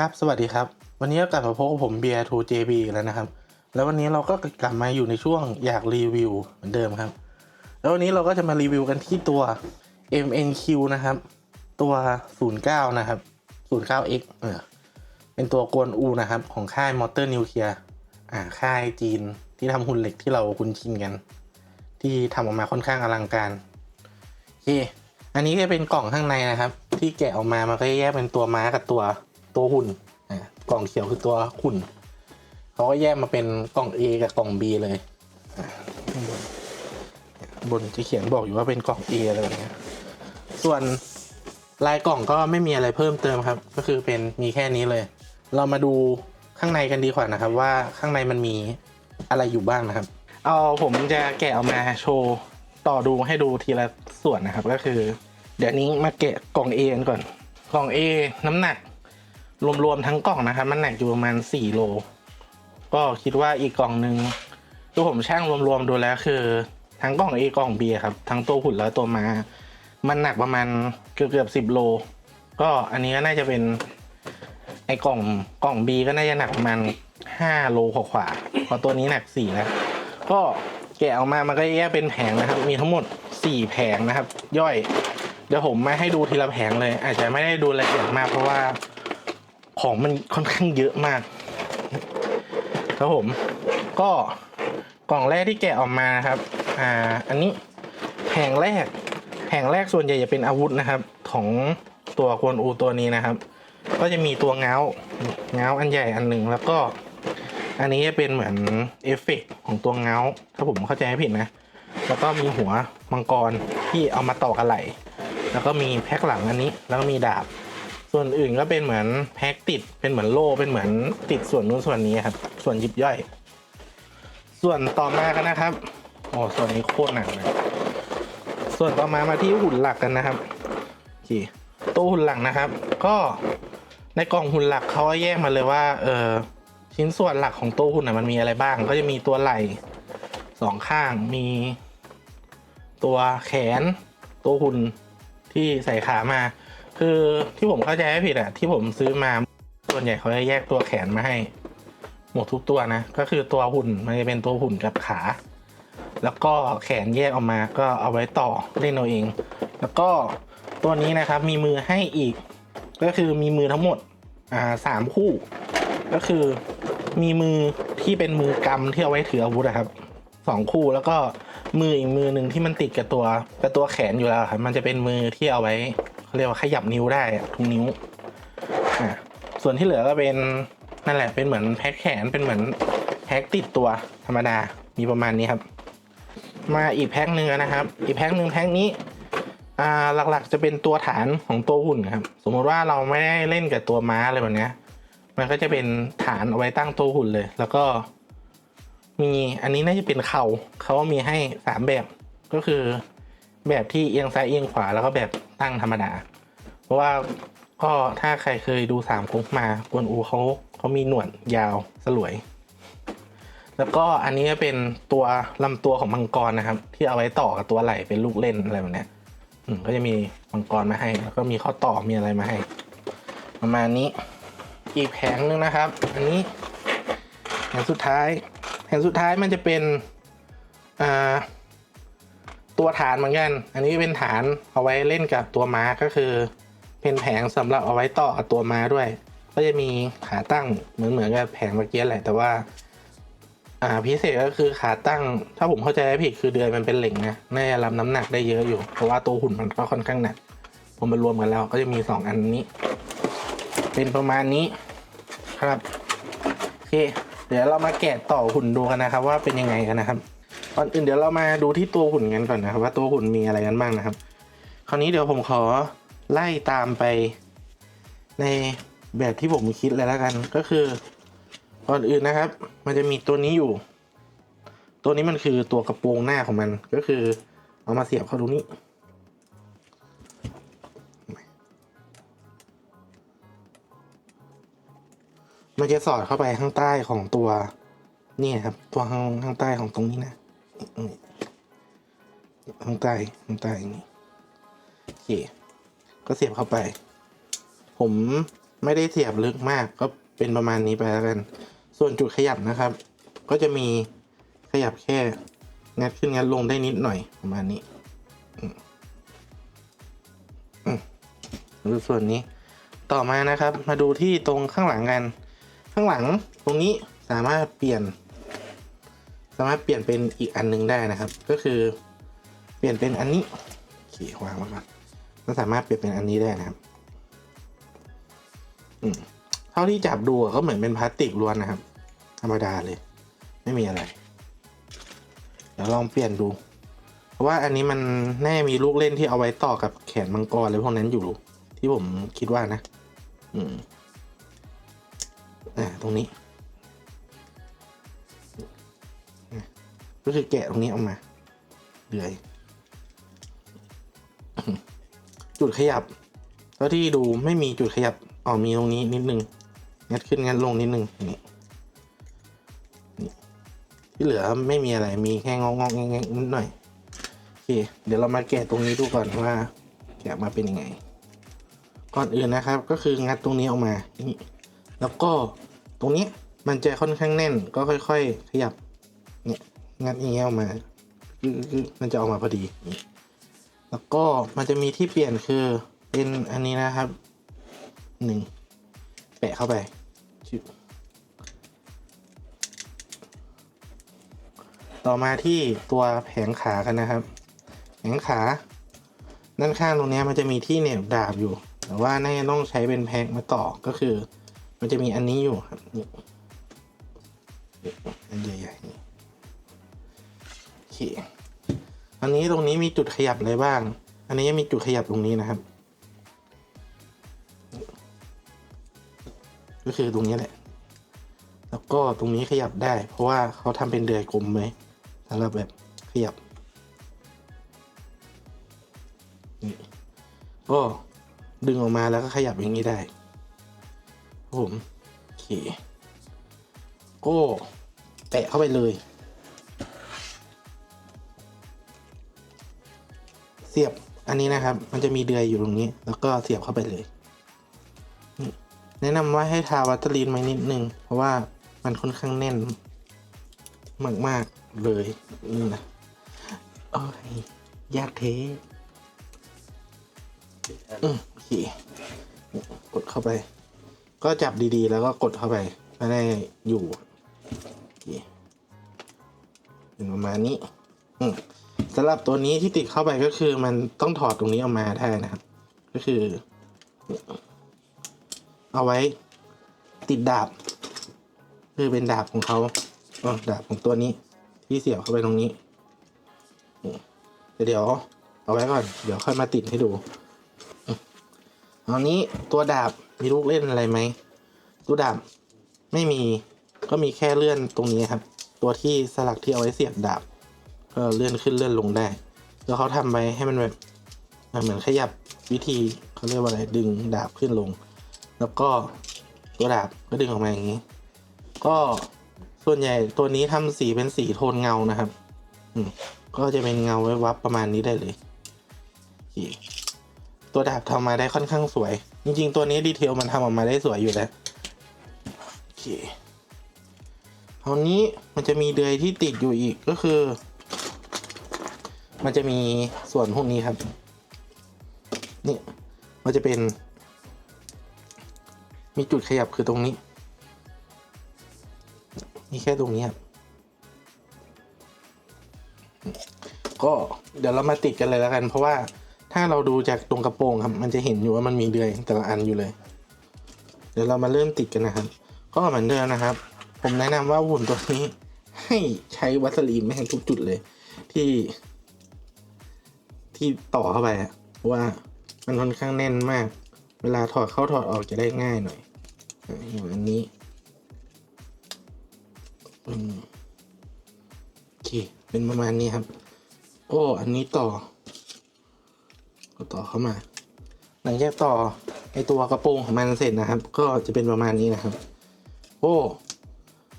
ครับ สวัสดีครับ วันนี้ก็กลับมาพบกับผมเบียร์ 2JB อีกแล้วนะครับ แล้ววันนี้เราก็กลับมาอยู่ในช่วงอยากรีวิวเหมือนเดิมครับ แล้ววันนี้เราก็จะมารีวิวกันที่ตัว MNQ นะครับ ตัว 09 นะครับ 09X เออเป็นตัวกวนอูนะครับ ของค่ายมอเตอร์นิวเคลียร์อ่าค่ายจีนที่ทำหุ่นเหล็กที่เราคุ้นชินกัน ที่ทำออกมาค่อนข้างอลังการโอเคอันนี้ก็เป็นกล่องข้างในนะครับ ที่แกะออกมามันก็แยกเป็นตัวม้ากับตัว ตัวหุ่นกล่องเขียวคือตัวหุ่นเขาก็แยกมาเป็นกล่อง A กับกล่อง B เลยบนบนจะเขียนบอกอยู่ว่าเป็นกล่อง A อะไรแบบเนี้ยส่วนลายกล่องก็ไม่มีอะไรเพิ่มเติมครับ ก็คือเป็นมีแค่นี้เลย เรามาดูข้างในกันดีกว่านะครับ ว่าข้างในมันมีอะไรอยู่บ้างนะครับ เอาผมจะแกะออกมาโชว์ต่อดูให้ดูทีละส่วนนะครับก็คือ เดี๋ยวนี้มาแกะกล่อง A กันก่อน กล่อง A น้ำหนัก รวมๆทั้งกล่องนะครับ มันหนักอยู่ประมาณ4โล ก็คิดว่าอีกกล่องหนึ่งคือผมช่างรวมๆดูแล้วคือ ทั้งกล่อง A กล่อง B ครับ ทั้งตัวหุ่นแล้วตัวมา มันหนักประมาณเกือบเกือบสิบโล ก็อันนี้ก็น่าจะเป็นไอกล่องกล่อง B ก็น่าจะหนักประมาณห้าโลกว่าๆเพราะตัวนี้หนักสี่แล้วก็แกะออกมามันก็แยกเป็นแผงนะครับ มีทั้งหมดสี่แผงนะครับ ย่อย เดี๋ยวผมมาให้ดูทีละแผงเลย อาจจะไม่ได้ดูละเอียดมากเพราะว่า ของมันค่อนข้างเยอะมากครับผม ก็กล่องแรกที่แกะออกมาครับ อ่า อันนี้แผงแรกแผงแรกส่วนใหญ่จะเป็นอาวุธนะครับ ของตัวกวนอูตัวนี้นะครับ ก็จะมีตัวเงาเงาอันใหญ่อันหนึ่งแล้วก็ อันนี้จะเป็นเหมือนเอฟเฟกต์ของตัวเงาถ้าผมเข้าใจไม่ผิดนะ แล้วก็มีหัวมังกรที่เอามาต่อกันไหลแล้วก็มีแพ็คหลังอันนี้ แล้วก็มีดาบ ส่วนอื่นก็เป็นเหมือนแพ็คติดเป็นเหมือนโล่เป็นเหมือนติดส่วนนู้นส่วนนี้ครับ ส่วนยิบย่อย ส่วนต่อมากันนะครับโอ้ส่วนนี้โคตรหนักเลยส่วนต่อมามาที่หุ่นหลักกันนะครับโอเคตัวหุ่นหลักนะครับ ก็ในกล่องหุ่นหลักเขาแยกมาเลยว่า เออชิ้นส่วนหลักของตัวหุ่นนะมันมีอะไรบ้าง ก็จะมีตัวไหล่สองข้างมี ตัวแขน ตัวหุ่นที่ใส่ขามา คือที่ผมเข้าใจไม่ผิดอะที่ผมซื้อมาส่วนใหญ่เขาจะแยกตัวแขนมาให้ หมดทุกตัวนะ ก็คือตัวหุ่นมันจะเป็นตัวหุ่นกับขา แล้วก็แขนแยกออกมาก็เอาไว้ต่อเล่นเอาเอง แล้วก็ตัวนี้นะครับมีมือให้อีก ก็คือมีมือทั้งหมดอ่าสามคู่ ก็คือมีมือที่เป็นมือกำที่เอาไว้ถืออาวุธนะครับสองคู่แล้วก็มืออีกมือหนึ่งที่มันติดกับตัวกับตัวแขนอยู่แล้วครับมันจะเป็นมือที่เอาไว้ เขาเรียกว่าขยับนิ้วได้ทุกนิ้วอ่าส่วนที่เหลือก็เป็นนั่นแหละเป็นเหมือนแพ็คแขนเป็นเหมือนแพ็คติดตัวธรรมดามีประมาณนี้ครับ มาอีกแพ็คหนึ่งนะครับ อีกแพ็คหนึ่งแพ็คนี้หลักๆจะเป็นตัวฐานของตัวหุ่นครับ สมมติว่าเราไม่ได้เล่นกับตัวม้าอะไรแบบนี้มันก็จะเป็นฐานเอาไว้ตั้งตัวหุ่นเลย แล้วก็มีอันนี้น่าจะเป็นเขาเขามีให้สามแบบก็คือ แบบที่เอียงซ้ายเอียงขวาแล้วก็แบบตั้งธรรมดา เพราะว่าก็ถ้าใครเคยดูสามก๊กมากวนอูเขาเขามีหนวดยาวสลวย แล้วก็อันนี้เป็นตัวลำตัวของมังกรนะครับ ที่เอาไว้ต่อกับตัวไหล่เป็นลูกเล่นอะไรแบบนี้ก็จะมีมังกรมาให้ แล้วก็มีข้อต่อมีอะไรมาให้ ประมาณนี้อีกแผงนึงนะครับ อันนี้แผงสุดท้ายแผงสุดท้ายมันจะเป็นอ่า ตัวฐานเหมือนกัน อันนี้เป็นฐานเอาไว้เล่นกับตัวม้าก็คือ เป็นแผงสำหรับเอาไว้ต่อกับตัวม้าด้วย ก็จะมีขาตั้งเหมือนเหมือนกับแผงเมื่อกี้แหละแต่ว่าอ่าพิเศษก็คือขาตั้ง ถ้าผมเข้าใจไม่ผิดคือเดือยมันเป็นเหล็กนะน่าจะรับน้ำหนักได้เยอะอยู่ เพราะว่าตัวหุ่นมันก็ค่อนข้างหนักผมมารวมกันแล้วก็จะมีสองอันนี้ เป็นประมาณนี้ครับโอเคเดี๋ยวเรามาแกะต่อหุ่นดูกันนะครับ ว่าเป็นยังไงกันนะครับ ก่อนอื่นเดี๋ยวเรามาดูที่ตัวหุ่นกันก่อนนะครับ ว่าตัวหุ่นมีอะไรกันบ้างนะครับ คราวนี้เดี๋ยวผมขอไล่ตามไปในแบบที่ผมคิดเลยแล้วกัน ก็คือก่อนอื่นนะครับ มันจะมีตัวนี้อยู่ ตัวนี้มันคือตัวกระโปรงหน้าของมันก็คือ เอามาเสียบเข้าตรงนี้มันจะสอดเข้าไปข้างใต้ของตัวนี่ครับ ตัวข้างข้างใต้ของตรงนี้นะ นี่ข้างใต้ข้างใต้อย่างนี้โอเคก็เสียบเข้าไป ผมไม่ได้เสียบลึกมากก็เป็นประมาณนี้ไปแล้วกัน ส่วนจุดขยับนะครับ ก็จะมีขยับแค่งัดขึ้นงัดลงได้นิดหน่อยประมาณนี้ดูส่วนนี้ต่อมานะครับ มาดูที่ตรงข้างหลังกัน ข้างหลังตรงนี้สามารถเปลี่ยน สามารถเปลี่ยนเป็นอีกอันหนึงได้นะครับ ก็คือเปลี่ยนเป็นอันนี้ขี่วางไว้ก่อนมันสามารถเปลี่ยนเป็นอันนี้ได้นะครับอืมเท่าที่จับดูก็เหมือนเป็นพลาสติกล้วนนะครับ ธรรมดาเลย ไม่มีอะไรเดี๋ยวลองเปลี่ยนดู เพราะว่าอันนี้มันแน่มีลูกเล่นที่เอาไว้ต่อกับแขนมังกรอะไรพวกนั้นอยู่ ที่ผมคิดว่านะ อืมอ่าตรงนี้ ก็คือแกะตรงนี้ออกมาเดือย จุดขยับเท่าที่ดูไม่มีจุดขยับอ๋อมีตรงนี้นิดนึงงัดขึ้นงัดลงนิดนึงนี่ที่เหลือไม่มีอะไรมีแค่งองงแงงนิดหน่อยโอเคเดี๋ยวเรามาแกะตรงนี้ดูก่อนว่าแกะมาเป็นยังไง ก่อนอื่นนะครับ ก็คืองัดตรงนี้ออกมานี่แล้วก็ตรงนี้มันจะค่อนข้างแน่นก็ค่อย ๆ ขยับ งัดอย่างเงี้ยออกมาคือคือมันจะออกมาพอดีนี่แล้วก็มันจะมีที่เปลี่ยนคือเป็นอันนี้นะครับหนึ่งแปะเข้าไปชึบต่อมาที่ตัวแผงขากันนะครับ แผงขาด้านข้างตรงเนี้ยมันจะมีที่เหน็บดาบอยู่ แต่ว่าน่าจะต้องใช้เป็นแพ็กมาต่อก็คือ มันจะมีอันนี้อยู่ครับนี่นี่อันใหญ่ๆนี่โอ เคอันนี้ตรงนี้มีจุดขยับอะไรบ้าง อันนี้ยังมีจุดขยับตรงนี้นะครับ ก็คือตรงนี้แหละ แล้วก็ตรงนี้ขยับได้ เพราะว่าเขาทำเป็นเดือยกลมไว้สำหรับแบบขยับนี่ก็ดึงออกมาแล้วก็ขยับอย่างนี้ได้ผมโอเคก็แตะเข้าไปเลย เสียบอันนี้นะครับ มันจะมีเดือยอยู่ตรงนี้ แล้วก็เสียบเข้าไปเลยแนะนำว่าให้ทาวัตลีนไว้นิดนึง เพราะว่ามันค่อนข้างแน่น มาก ๆ เลยนี่นะโอ้ยยากเทอืมโอเคกดเข้าไป ก็จับดีๆ แล้วก็กดเข้าไปไม่ได้อยู่เคเป็นประมาณนี้ อืม สำหรับตัวนี้ที่ติดเข้าไปก็คือมันต้องถอดตรงนี้ออกมาได้นะครับ ก็คือ เอาไว้ติดดาบ คือเป็นดาบของเขาอ๋อดาบของตัวนี้ ที่เสียบเข้าไปตรงนี้เดี๋ยว เอาไว้ก่อน เดี๋ยวค่อยมาติดให้ดูตอนนี้ตัวดาบมีลูกเล่นอะไรไหมตัวดาบไม่มีก็มีแค่เลื่อนตรงนี้ครับ ตัวที่สลักที่เอาไว้เสียบดาบ ก็เลื่อนขึ้นเลื่อนลงได้ แล้วเขาทำไปให้มันแบบเหมือนขยับวิธีเขาเรียกว่าอะไรดึงดาบขึ้นลง แล้วก็ตัวดาบก็ดึงออกมาอย่างนี้ ก็ส่วนใหญ่ตัวนี้ทำสีเป็นสีโทนเงานะครับ อืก็จะเป็นเงาไว้วับประมาณนี้ได้เลยตัวดาบทำมาได้ค่อนข้างสวย จริง ๆ ตัวนี้ดีเทลมันทำออกมาได้สวยอยู่แล้วโอเคคราวนี้มันจะมีเดือยที่ติดอยู่อีกก็คือ มันจะมีส่วนพวกนี้ครับ นี่ มันจะเป็น มีจุดขยับคือตรงนี้มีแค่ตรงนี้ครับ ก็เดี๋ยวเรามาติดกันเลยแล้วกัน เพราะว่าถ้าเราดูจากตรงกระโปรงครับ มันจะเห็นอยู่ว่ามันมีเดือยแต่ละอันอยู่เลย เดี๋ยวเรามาเริ่มติดกันนะครับ ก็เหมือนเดิมนะครับ ผมแนะนำว่าหุ่นตัวนี้ให้ใช้วัสลีนแม่งทุกจุดเลย ที่ ที่ต่อเข้าไปอะเพราะว่ามันค่อนข้างแน่นมาก เวลาถอดเข้าถอดออกจะได้ง่ายหน่อยอย่างอันนี้โอเคเป็นประมาณนี้ครับ โอ้อันนี้ต่อก็ต่อเข้ามา หลังจากต่อไอตัวกระโปรงของมันเสร็จนะครับ ก็จะเป็นประมาณนี้นะครับ โอ้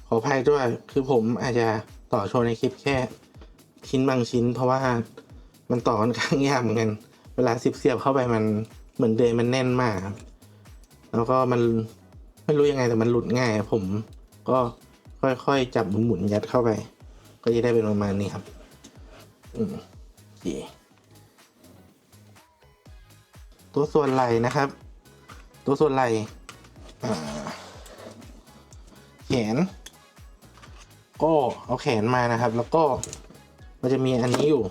ขออภัยด้วยคือผมอาจจะต่อโชว์ในคลิปแค่ ชิ้นบางชิ้นเพราะว่า มันต่อค่อนข้างยากเหมือนกัน เวลาสิบเสียบเข้าไปมันเหมือนเดยมันแน่นมากครับแล้วก็มันไม่รู้ยังไงแต่มันหลุดง่ายผม ก็ค่อยๆจับหมุนๆยัดเข้าไป ก็จะได้เป็นประมาณนี้ครับ อืมโอเคตัวส่วนไหลนะครับ ตัวส่วนไหลแขน ก็เอาแขนมานะครับ แล้วก็มันจะมีอันนี้อยู่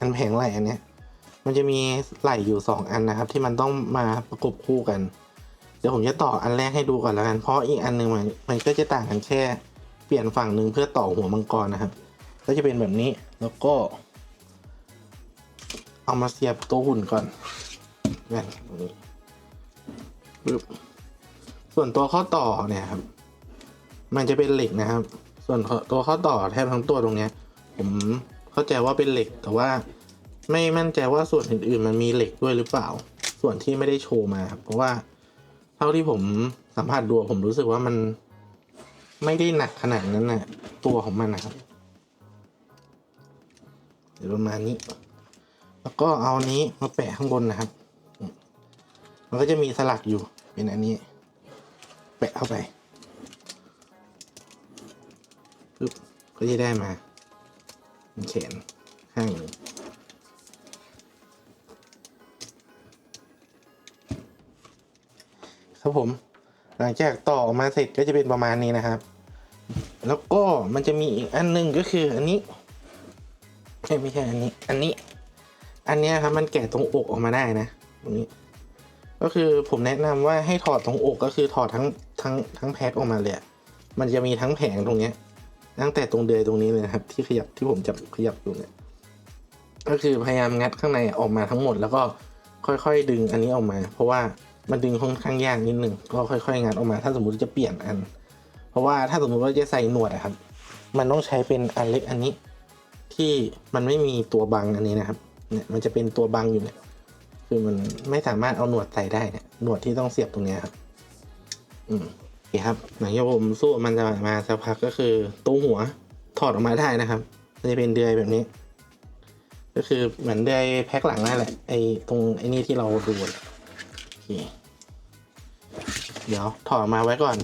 อันแผงไหล่อันเนี้ย มันจะมีไหล่อยู่สองอันนะครับ ที่มันต้องมาประกบคู่กัน เดี๋ยวผมจะต่ออันแรกให้ดูก่อนแล้วกัน เพราะอีกอันหนึ่งมันมันก็จะต่างกันแค่เปลี่ยนฝั่งหนึ่งเพื่อต่อหัวมังกรนะครับ ก็จะเป็นแบบนี้แล้วก็ เอามาเสียบตัวหุ่นก่อนแบบนี้ปึ๊บส่วนตัวข้อต่อเนี่ยครับ มันจะเป็นเหล็กนะครับ ส่วนตัวข้อต่อแทบทั้งตัวตรงเนี้ย ผม เข้าใจว่าเป็นเหล็กแต่ว่าไม่มั่นใจว่าส่วนอื่นๆ มันมีเหล็กด้วยหรือเปล่า ส่วนที่ไม่ได้โชว์มาครับเพราะว่าเท่าที่ผมสัมผัสดูผมรู้สึกว่ามันไม่ได้หนักขนาดนั้นนะตัวของมันนะครับเดี๋ยวประมาณนี้ แล้วก็เอานี้มาแปะข้างบนนะครับ มันก็จะมีสลักอยู่เป็นอันนี้ แปะเข้าไปปึ๊บก็จะได้มา แขนข้างนึ่ครับผม หลังจากต่อออกมาเสร็จก็จะเป็นประมาณนี้นะครับ แล้วก็มันจะมีอีกอันหนึงก็คืออันนี้ไม่ใช่อันนี้ อันนี้ อันเนี้ยครับมันแกะตรงอกออกมาได้นะตรงนี้ ก็คือผมแนะนำว่าให้ถอดตรงอกก็คือถอดทั้งทั้งทั้งแพ็คออกมาเลยมันจะมีทั้งแผงตรงเนี้ย ตั้งแต่ตรงเดือยตรงนี้เลยครับ ที่ขยับที่ผมจับขยับอยู่เนี่ยก็คือพยายามงัดข้างในออกมาทั้งหมด แล้วก็ค่อยๆ ดึงอันนี้ออกมา เพราะว่ามันดึงค่อนข้างยากนิดหนึ่งก็ค่อยๆงัดออกมา ถ้าสมมติจะเปลี่ยนอัน เพราะว่าถ้าสมมติว่าจะใส่หนวดอะครับ มันต้องใช้เป็นอันเล็กอันนี้ ที่มันไม่มีตัวบังอันนี้นะครับเนี่ยมันจะเป็นตัวบังอยู่เนี่ยคือมันไม่สามารถเอาหนวดใส่ได้เนี่ยหนวดที่ต้องเสียบตรงนี้ครับ อืม คครับหลังจากผมสู้มันจะมาสักพักก็คือตัวหัวถอดออกมาได้นะครับจะเป็นเดือยแบบนี้ ก็คือเหมือนเดือยแพ็คหลังนั่นแหละไอ้ตรงไอ้นี่ที่เราดูโอเคเดี๋ยวถอดมาไว้ก่อน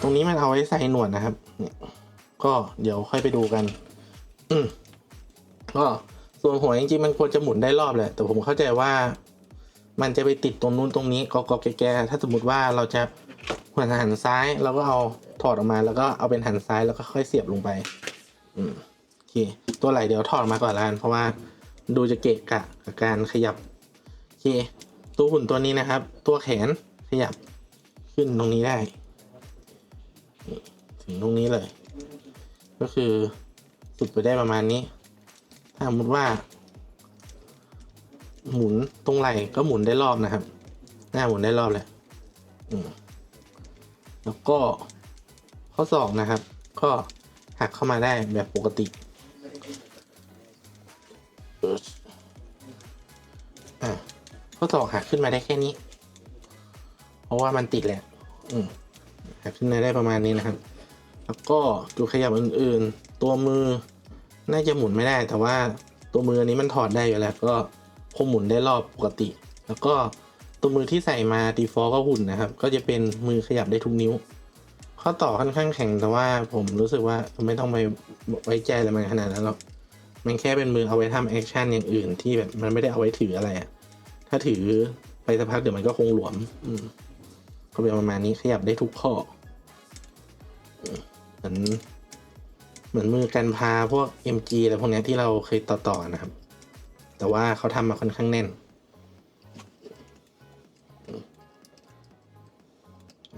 ตรงนี้มันเอาไว้ใส่หนวดนะครับ เนี่ยก็เดี๋ยวค่อยไปดูกัน อืมก็ส่วนหัวจริงๆมันควรจะหมุนได้รอบแหละ แต่ผมเข้าใจว่า มันจะไปติดตรงนู้นตรงนี้กอกอแกๆถ้าสมมติว่าเราจะ หันหันซ้ายเราก็เอาถอดออกมาแล้วก็เอาเป็นหันซ้ายแล้วก็ค่อยเสียบลงไป อืมโอเค ตัวไหลเดี๋ยวถอดออกมาก่อนละกันเพราะว่าดูจะเกะกะกับการขยับโอเค ตัวหุ่นตัวนี้นะครับ ตัวแขนขยับขึ้นตรงนี้ได้ถึงตรงนี้เลย ก็คือสุดไปได้ประมาณนี้ ถ้าสมมติว่า หมุนตรงไหล่ก็หมุนได้รอบนะครับ หน้าหมุนได้รอบเลยอืม แล้วก็ข้อศอกนะครับ ก็หักเข้ามาได้แบบปกติอะข้อศอกหักขึ้นมาได้แค่นี้ เพราะว่ามันติดแหละหักขึ้นมาได้ประมาณนี้นะครับ แล้วก็จุดขยับอื่น ๆ ตัวมือน่าจะหมุนไม่ได้ แต่ว่าตัวมืออันนี้มันถอดได้อยู่แล้ว ก็คงหมุนได้รอบปกติ แล้วก็ ตัวมือที่ใส่มา default ก็หุ่นนะครับ ก็จะเป็นมือขยับได้ทุกนิ้ว ข้อต่อค่อนข้างแข็งแต่ว่าผมรู้สึกว่าไม่ต้องไปไว้ใจอะไรมันขนาดนั้นหรอกมันแค่เป็นมือเอาไว้ทำแอคชั่นอย่างอื่นที่แบบมันไม่ได้เอาไว้ถืออะไรอะถ้าถือไปสักพักเดี๋ยวมันก็คงหลวม อืมก็เป็นประมาณนี้ขยับได้ทุกข้อเหมือนเหมือนมือกันพาพวก MG อะไรพวกนี้ที่เราเคยต่อ ๆ นะครับ แต่ว่าเขาทำมาค่อนข้างแน่น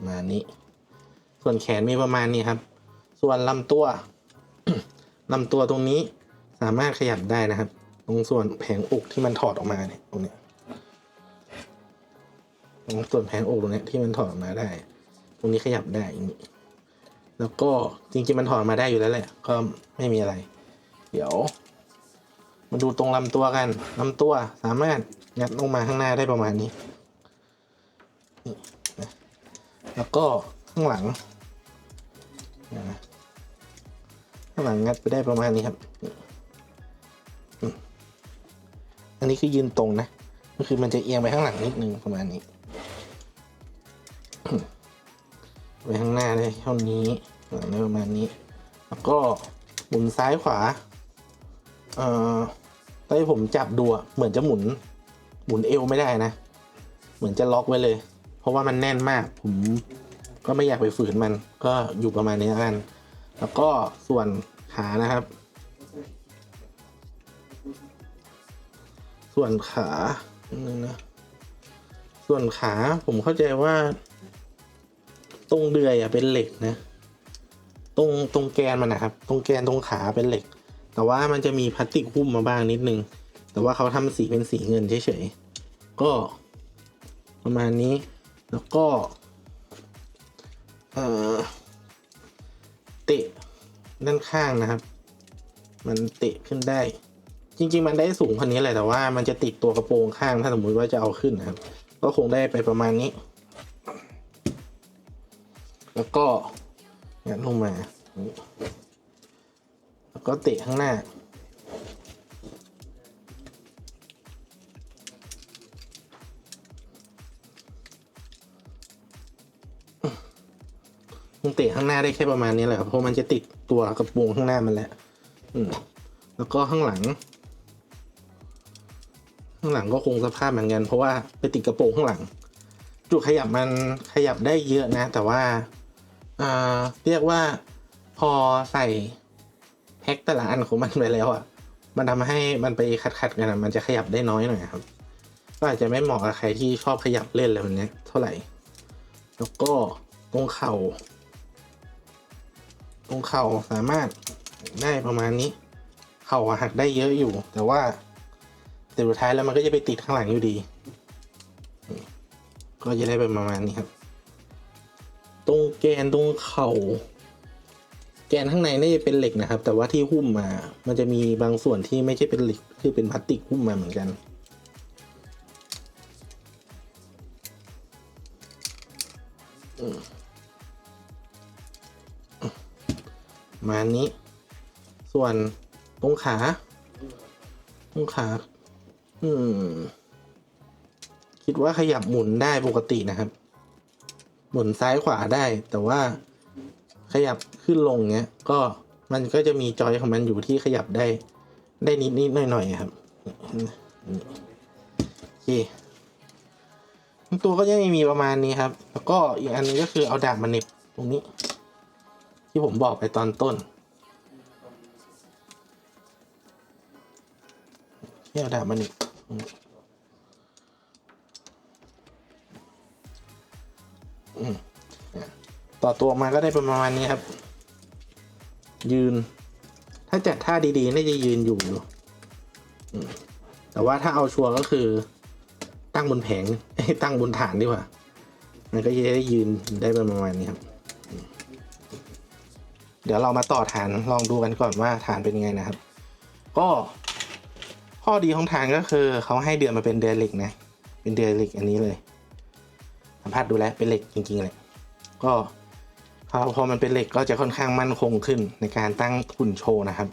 มาณนี้ ส่วนแขนมีประมาณนี้ครับ ส่วนลำตัวลำตัวตรงนี้สามารถขยับได้นะครับ ตรงส่วนแผงอกที่มันถอดออกมาเนี่ยตรงเนี้ยตรงส่วนแผงอกตรงเนี้ยที่มันถอดออกมาได้ ตรงนี้ขยับได้อย่างนี้แล้วก็จริงๆมันถอดมาได้อยู่แล้วแหละก็ไม่มีอะไร เดี๋ยว มาดูตรงลำตัวกันลำตัวสามารถงัดลงมาข้างหน้าได้ประมาณนี้ แล้วก็ข้างหลังข้างหลังงัดไปได้ประมาณนี้ครับ อันนี้คือยืนตรงนะ ก็คือมันจะเอียงไปข้างหลังนิดนึงประมาณนี้ไว้ข้างหน้าได้เท่านี้หลังได้ประมาณนี้ แล้วก็หมุนซ้ายขวา เอ่อตอนที่ผมจับดูเหมือนจะหมุน หมุนเอวไม่ได้นะ เหมือนจะล็อกไว้เลย ราะว่ามันแน่นมาก ผมก็ไม่อยากไปฝืนมันก็อยู่ประมาณนี้แล้วกัน แล้วก็ส่วนขานะครับ ส่วนขานึงนะ ส่วนขาผมเข้าใจว่า ตรงเดือยอะเป็นเหล็กนะ ตรงตรงแกนมันนะครับ ตรงแกนตรงขาเป็นเหล็ก แต่ว่ามันจะมีพลาสติกหุ้มมาบ้างนิดนึง แต่ว่าเขาทำสีเป็นสีเงินเฉยๆ ก็ประมาณนี้ แล้วก็เออเตะด้านข้างนะครับ มันเตะขึ้นได้ จริง ๆ มันได้สูงกว่นี้แหละแต่ว่ามันจะติดตัวกระโปรงข้างถ้าสมมุติว่าจะเอาขึ้นนะครับ ก็คงได้ไปประมาณนี้ แล้วก็งัดลงมา แล้วก็เตะข้างหน้า มันเตะข้างหน้าได้แค่ประมาณนี้แหละครับเพราะมันจะติดตัวกระโปงข้างหน้ามันแหละอืมแล้วก็ข้างหลัง ข้างหลังก็คงสภาพเหมือนกัน เพราะว่าไปติดกระโปรงข้างหลัง จุดขยับมันขยับได้เยอะนะ แต่ว่าอ่าเรียกว่าพอใส่แพ็คแต่ละอันของมันไปแล้วอะ มันทำให้มันไปขัดๆกันอะมันจะขยับได้น้อยหน่อยครับ ก็อาจจะไม่เหมาะกับใครที่ชอบขยับเล่นอะไรแบบนี้เท่าไหร่ แล้วก็ตรงเข่า ตรงเข่าสามารถได้ประมาณนี้ เข่าหักได้เยอะอยู่ แต่ว่าแต่สุดท้ายแล้วมันก็จะไปติดข้างหลังอยู่ดี ก็จะได้เป็นประมาณนี้ครับ ตรงแกนตรงเข่า แกนข้างในน่าจะเป็นเหล็กนะครับ แต่ว่าที่หุ้มมา มันจะมีบางส่วนที่ไม่ใช่เป็นเหล็ก คือเป็นพลาสติกหุ้มมาเหมือนกันปร มาณนี้ ส่วนตรงขา ตรงขา อืม คิดว่าขยับหมุนได้ปกตินะครับ หมุนซ้ายขวาได้ แต่ว่าขยับขึ้นลงเงี้ย ก็มันก็จะมีจอยของมันอยู่ที่ขยับได้ ได้นิดนิดหน่อยหน่อยครับโอเคตัวก็ยังมีประมาณนี้ครับ แล้วก็อีกอันนึงก็คือเอาดาบมาเน็บตรงนี้ ที่ผมบอกไปตอนต้นที่เอาดาบมาเหน็บอืมต่อตัวมาก็ได้ประมาณนี้ครับ ยืน ถ้าจัดท่าดีๆ น่าจะยืนอยู่อยู่แต่ว่าถ้าเอาชัวร์ก็คือ ตั้งบนแผงตั้งบนฐานดีกว่า มันก็จะได้ยืนได้ประมาณนี้ครับ เดี๋ยวเรามาต่อฐานลองดูกันก่อนว่าฐานเป็นยังไงนะครับ ก็ข้อดีของฐานก็คือเขาให้เดือนมาเป็นเดือนเหล็กนะ เป็นเดือนเหล็กอันนี้เลย สัมผัสดูแลเป็นเหล็กจริงๆเลยก็พอพอมันเป็นเหล็กก็จะค่อนข้างมั่นคงขึ้นในการตั้งหุ่นโชว์นะครับ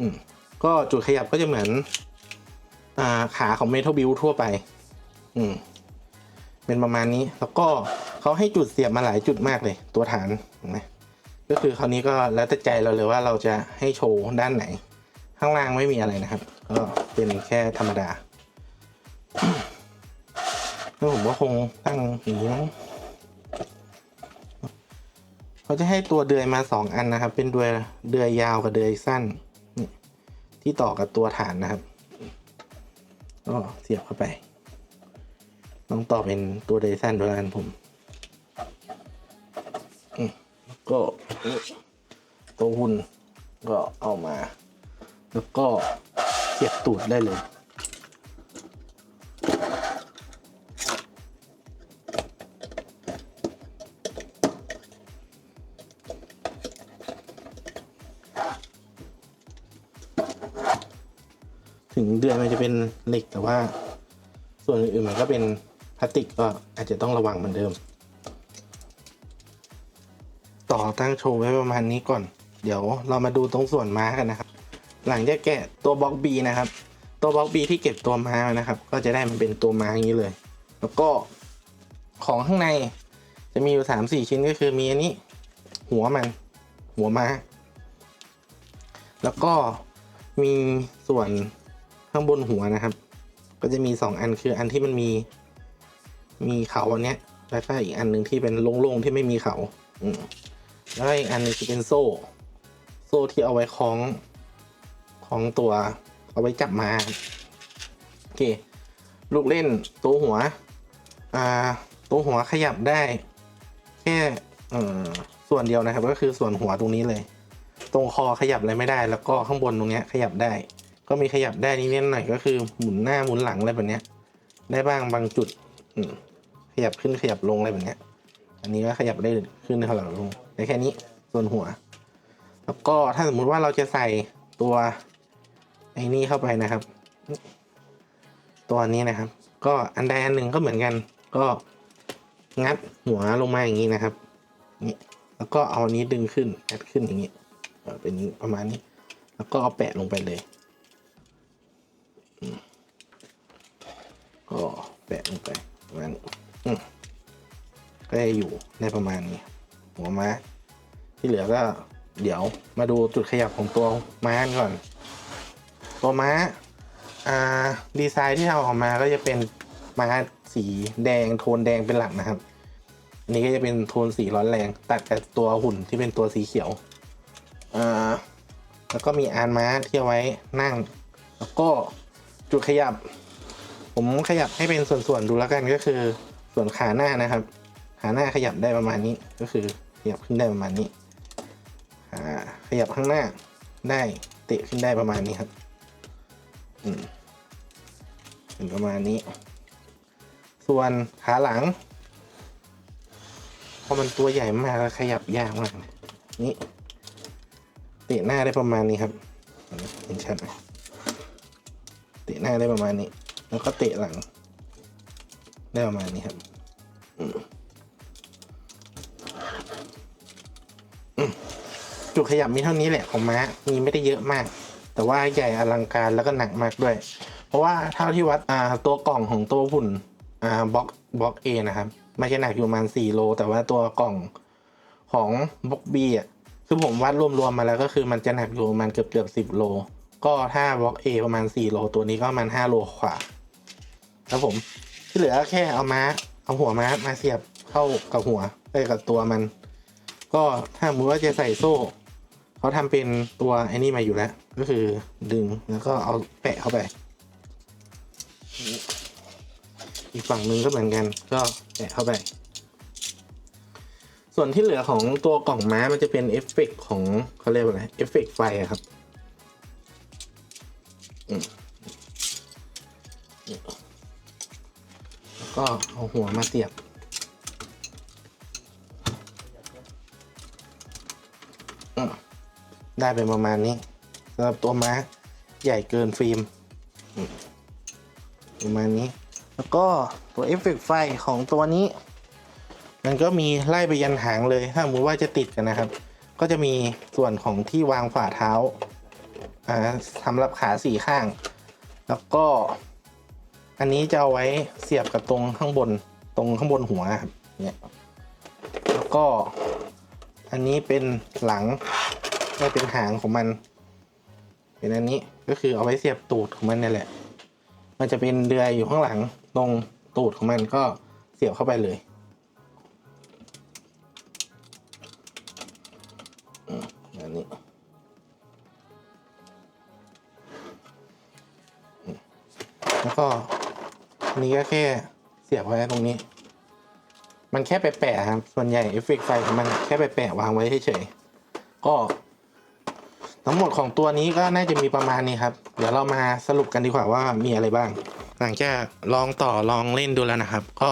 อืมก็จุดขยับก็จะเหมือนอาขาของเมทัลบิวทั่วไป อืมเป็นประมาณนี้แล้วก็เขาให้จุดเสียบมาหลายจุดมากเลย ตัวฐานเห็นไหม ก็คือคราวนี้ก็แล้วแต่ใจเราเลยว่าเราจะให้โชว์ด้านไหน ข้างล่างไม่มีอะไรนะครับ ก็เป็นแค่ธรรมดาแล้วผมก็คงตั้งอย่างนี้เขาจะให้ตัวเดือยมาสองอันนะครับ เป็นเดือยเดือยยาวกับเดือยสั้นที่ต่อกับตัวฐานนะครับก็เสียบเข้าไป ต้องต่อเป็นตัวเดซันด้วยกันผม ก็ตัวหุ่นก็เอามา แล้วก็เสียบตูดได้เลย ถึงเดือนมันจะเป็นเหล็กแต่ว่า ส่วนอื่นๆมันก็เป็นพลาสติกก็อาจจะต้องระวังเหมือนเดิม ต่อตั้งโชว์ไว้ประมาณนี้ก่อน เดี๋ยวเรามาดูตรงส่วนม้ากันนะครับ หลังจากแกะตัวบล็อกบีนะครับ ตัวบล็อกบีที่เก็บตัวม้านะครับ ก็จะได้มันเป็นตัวม้าอย่างนี้เลย แล้วก็ของข้างในจะมีอยู่สามสี่ชิ้นก็คือมีอันนี้ หัวมัน หัวม้า แล้วก็มีส่วนข้างบนหัวนะครับ ก็จะมีสองอันคืออันที่มันมีมีเขาอันเนี้ยแล้วก็อีกอันหนึ่งที่เป็นโล่งๆที่ไม่มีเขา อืม แล้วอีกอันนึงจะเป็นโซ่ โซ่ที่เอาไว้คล้องคล้องตัวเอาไว้จับมาโอเคลูกเล่นตัวหัวอ่าตัวหัวขยับได้ แค่ส่วนเดียวนะครับ ก็คือส่วนหัวตรงนี้เลย ตรงคอขยับอะไรไม่ได้ แล้วก็ข้างบนตรงนี้ขยับได้ ก็มีขยับได้นิดหน่อยก็คือหมุนหน้าหมุนหลังอะไรแบบนี้ได้บ้างบางจุดขยับขึ้นขยับลงอะไรแบบนี้ อันนี้ก็ขยับได้ขึ้นขยับลงได้แค่นี้ส่วนหัว แล้วก็ถ้าสมมุติว่าเราจะใส่ตัวไอ้นี่เข้าไปนะครับ ตัวนี้นะครับ ก็อันใดอันหนึ่งก็เหมือนกัน ก็งัดหัวลงมาอย่างนี้นะครับนี่แล้วก็เอาอันนี้ดึงขึ้นงัดขึ้นอย่างนี้เป็นประมาณนี้ แล้วก็เอาแปะลงไปเลยก็แปะลงไปประมาณนี้ ก็จะอยู่ในประมาณนี้ หัวม้า ที่เหลือก็เดี๋ยวมาดูจุดขยับของตัวม้าก่อน ตัวม้าอ่าดีไซน์ที่ทำออกมาก็จะเป็นม้าสีแดงโทนแดงเป็นหลักนะครับ อันนี้ก็จะเป็นโทนสีร้อนแรง ตัดกับตัวหุ่นที่เป็นตัวสีเขียวอ่าแล้วก็มีอานม้าที่เอาไว้นั่ง แล้วก็จุดขยับ ผมขยับให้เป็นส่วนๆดูแล้วกันก็คือส่วนขาหน้านะครับ ขาหน้าขยับได้ประมาณนี้ก็คือขยับขึ้นได้ประมาณนี้ขาขยับข้างหน้าได้เตะขึ้นได้ประมาณนี้ครับอืมเป็นประมาณนี้ ส่วนขาหลังพอมันตัวใหญ่มากแล้วขยับยากมากนี่เตะหน้าได้ประมาณนี้ครับเห็นชัดไหมเตะหน้าได้ประมาณนี้ แล้วก็เตะหลังได้ประมาณนี้ครับ อืม จุดขยับมีเท่านี้แหละของม้ามีไม่ได้เยอะมาก แต่ว่าใหญ่อลังการแล้วก็หนักมากด้วย เพราะว่าเท่าที่วัดอ่าตัวกล่องของตัวหุ่นอ่าบล็อกบล็อกเอนะครับไม่ใช่หนักอยู่ประมาณสี่โล แต่ว่าตัวกล่องของบล็อกบีอะคือผมวัดรวมๆมาแล้วก็คือมันจะหนักอยู่ประมาณเกือบเกือบสิบโล ก็ถ้าบล็อกเอประมาณสี่โลตัวนี้ก็ประมาณห้าโลกว่าครับผมที่เหลือแค่เอาม้าเอาหัวม้ามาเสียบเข้ากับหัวไปกับตัวมัน ก็ถ้าสมมติว่าจะใส่โซ่ เขาทำเป็นตัวไอ้นี่มาอยู่แล้ว ก็คือดึงแล้วก็เอาแปะเข้าไป อีกฝั่งหนึ่งก็เหมือนกัน ก็แปะเข้าไป ส่วนที่เหลือของตัวกล่องม้ามันจะเป็นเอฟเฟกต์ของเขาเรียกว่าไรเอฟเฟกต์ไฟครับแล้วก็เอาหัวมาเสียบ ได้เป็นประมาณนี้สำหรับตัวม้าใหญ่เกินฟิล์มประมาณนี้ แล้วก็ตัวเอฟเฟกต์ไฟของตัวนี้ มันก็มีไล่ไปยันหางเลยถ้าสมมติว่าจะติดกันนะครับ ก็จะมีส่วนของที่วางฝ่าเท้าอ่าสำหรับขาสี่ข้าง แล้วก็ อันนี้จะเอาไว้เสียบกับตรงข้างบนตรงข้างบนหัวครับเนี่ยแล้วก็อันนี้เป็นหลัง ก็เป็นหางของมัน เป็นอันนี้ก็คือเอาไว้เสียบตูดของมันนี่แหละ มันจะเป็นเดือยอยู่ข้างหลังตรงตูดของมันก็เสียบเข้าไปเลยอันนี้แล้วก็นนี้ก็แค่เสียบไว้ตรงนี้ มันแค่ไปแปะครับ ส่วนใหญ่เอฟเฟกต์ไฟของมันแค่ไปแปะวางไว้เฉยๆก็ ทั้งหมดของตัวนี้ก็น่าจะมีประมาณนี้ครับ เดี๋ยวเรามาสรุปกันดีกว่าว่ามีอะไรบ้าง หลังจากลองต่อลองเล่นดูแล้วนะครับ ก็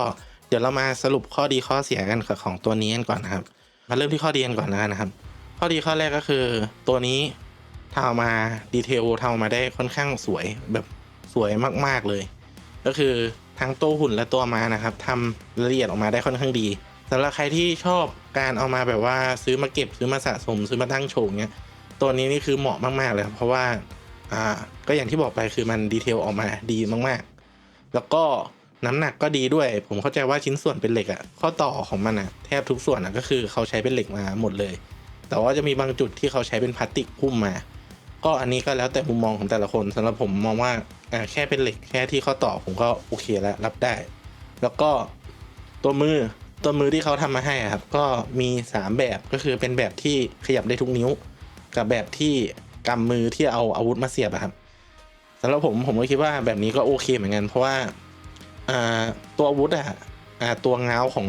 เดี๋ยวเรามาสรุปข้อดีข้อเสียกันของตัวนี้กันก่อนนะครับ มาเริ่มที่ข้อดีกันก่อนนะครับ ข้อดีข้อแรกก็คือ ตัวนี้ทำออกมาดีเทลทำออกมาได้ค่อนข้างสวยแบบสวยมากๆเลย ก็คือทั้งตัวหุ่นและตัวม้านะครับทำละเอียดออกมาได้ค่อนข้างดีสำหรับใครที่ชอบการเอามาแบบว่าซื้อมาเก็บซื้อมาสะสมซื้อมาตั้งโชว์เนี้ย ตัวนี้นี่คือเหมาะมาก ๆ เลยครับ เพราะว่าอ่าก็อย่างที่บอกไปคือมันดีเทลออกมาดีมากๆ แล้วก็น้ำหนักก็ดีด้วย ผมเข้าใจว่าชิ้นส่วนเป็นเหล็กอะข้อต่อของมันอะแทบทุกส่วนอะก็คือเขาใช้เป็นเหล็กมาหมดเลย แต่ว่าจะมีบางจุดที่เขาใช้เป็นพลาสติกหุ้มมา ก็อันนี้ก็แล้วแต่มุมมองของแต่ละคนสำหรับผมมองว่าอ่าแค่เป็นเหล็กแค่ที่ข้อต่อผมก็โอเคแล้วรับได้ แล้วก็ตัวมือตัวมือที่เขาทำมาให้อะครับก็มีสามแบบก็คือเป็นแบบที่ขยับได้ทุกนิ้ว กับแบบที่กำมือที่เอาอาวุธมาเสียบอะครับสำหรับผมผมก็คิดว่าแบบนี้ก็โอเคเหมือนกัน เพราะว่าตัวอาวุธอะอ่าตัวเงาของ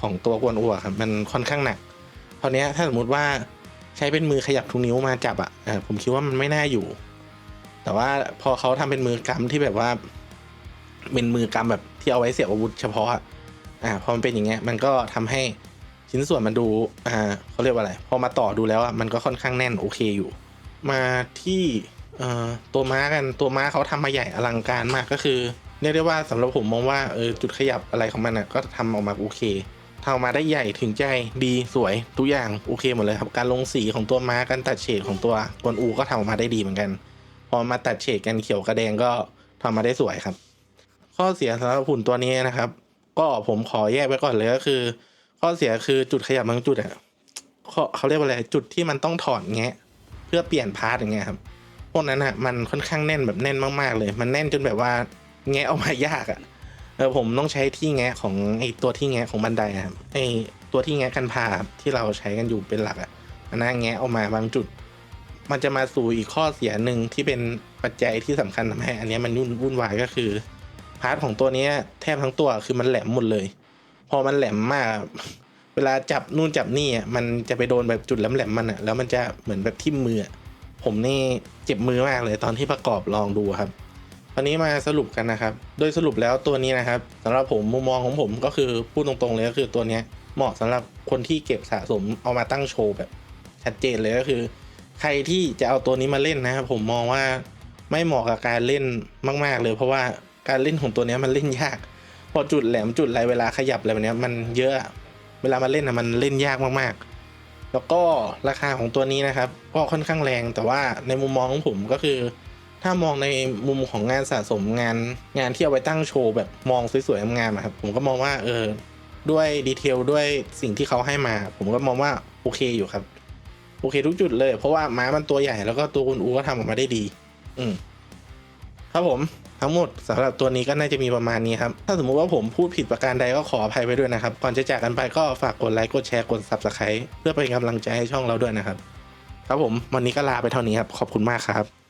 ของตัวกวนอัวครับมันค่อนข้างหนักคราวนี้ถ้าสมมติว่าใช้เป็นมือขยับทุกนิ้วมาจับอะอ่าผมคิดว่ามันไม่น่าอยู่ แต่ว่าพอเขาทำเป็นมือกำที่แบบว่า เป็นมือกำแบบที่เอาไว้เสียบอาวุธเฉพาะอะอ่าพอมันเป็นอย่างเงี้ยมันก็ทำให้ ชิ้นส่วนมันดูอ่าเขาเรียกว่าอะไร พอมาต่อดูแล้วอะมันก็ค่อนข้างแน่นโอเคอยู่ มาที่เอ่อตัวม้ากันตัวม้าเขาทำมาใหญ่อลังการมากก็คือเรียกได้ว่าสำหรับผมมองว่าเออจุดขยับอะไรของมันอะก็ทำออกมาโอเคทำมาได้ใหญ่ถึงใจดีสวยทุกอย่างโอเคหมดเลยครับการลงสีของตัวม้าการตัดเฉดของตัวกวนอูก็ทำออกมาได้ดีเหมือนกัน พอมาตัดเฉดกันเขียวกระแดงก็ทำมาได้สวยครับ ข้อเสียสำหรับหุ่นตัวนี้นะครับ ก็ผมขอแยกไว้ก่อนเลยก็คือ ข้อเสียคือจุดขยับบางจุดอะเขาเขาเรียกว่าอะไรจุดที่มันต้องถอดแงะเพื่อเปลี่ยนพาร์ทอย่างเงี้ยครับพวกนั้นอะมันค่อนข้างแน่นแบบแน่นมากๆเลย มันแน่นจนแบบว่าแงะออกมายากอะเออผมต้องใช้ที่แงะของไอตัวที่แงะของบันไดอะครับไอตัวที่แงะกันพารับที่เราใช้กันอยู่เป็นหลักอะอันนั้นแงะออกมาบางจุด มันจะมาสู่อีกข้อเสียหนึ่งที่เป็นปัจจัยที่สำคัญทำให้อันนี้มันยุ่นวุ่นวายก็คือพาร์ทของตัวนี้แทบทั้งตัวคือมันแหลมหมดเลย พอมันแหลมมาก เวลาจับนู่นจับนี่อะมันจะไปโดนแบบจุดแหลมๆมันอะแล้วมันจะเหมือนแบบทิ่มมือผมนี่เจ็บมือมากเลยตอนที่ประกอบลองดูครับตอนนี้มาสรุปกันนะครับ โดยสรุปแล้วตัวนี้นะครับสำหรับผมมุมมองของผมก็คือพูดตรงๆเลยก็คือตัวนี้เหมาะสำหรับคนที่เก็บสะสมเอามาตั้งโชว์แบบ ชัดเจนเลยก็คือ ใครที่จะเอาตัวนี้มาเล่นนะครับผมมองว่าไม่เหมาะกับการเล่นมาก ๆ เลย เพราะว่าการเล่นของตัวนี้มันเล่นยาก พอจุดแหลมจุดอะไรเวลาขยับอะไรแบบนี้มันเยอะเวลามาเล่นนะมันเล่นยากมากๆ แล้วก็ราคาของตัวนี้นะครับ ก็ค่อนข้างแรงแต่ว่าในมุมมองของผมก็คือ ถ้ามองในมุมของงานสะสมงานงานที่เอาไว้ตั้งโชว์แบบมองสวยๆงามๆครับผมก็มองว่าเออด้วยดีเทลด้วยสิ่งที่เขาให้มา ผมก็มองว่าโอเคอยู่ครับ โอเคทุกจุดเลย เพราะว่าม้ามันตัวใหญ่แล้วก็ตัวคุณอูก็ทำออกมาได้ดี อืมครับผม ทั้งหมดสำหรับตัวนี้ก็น่าจะมีประมาณนี้ครับ ถ้าสมมุติว่าผมพูดผิดประการใดก็ขออภัยไว้ด้วยนะครับ ก่อนจะจากกันไปก็ฝากกดไลค์กดแชร์กด subscribe เพื่อเป็นกำลังใจให้ช่องเราด้วยนะครับ ครับผมวันนี้ก็ลาไปเท่านี้ครับ ขอบคุณมากครับ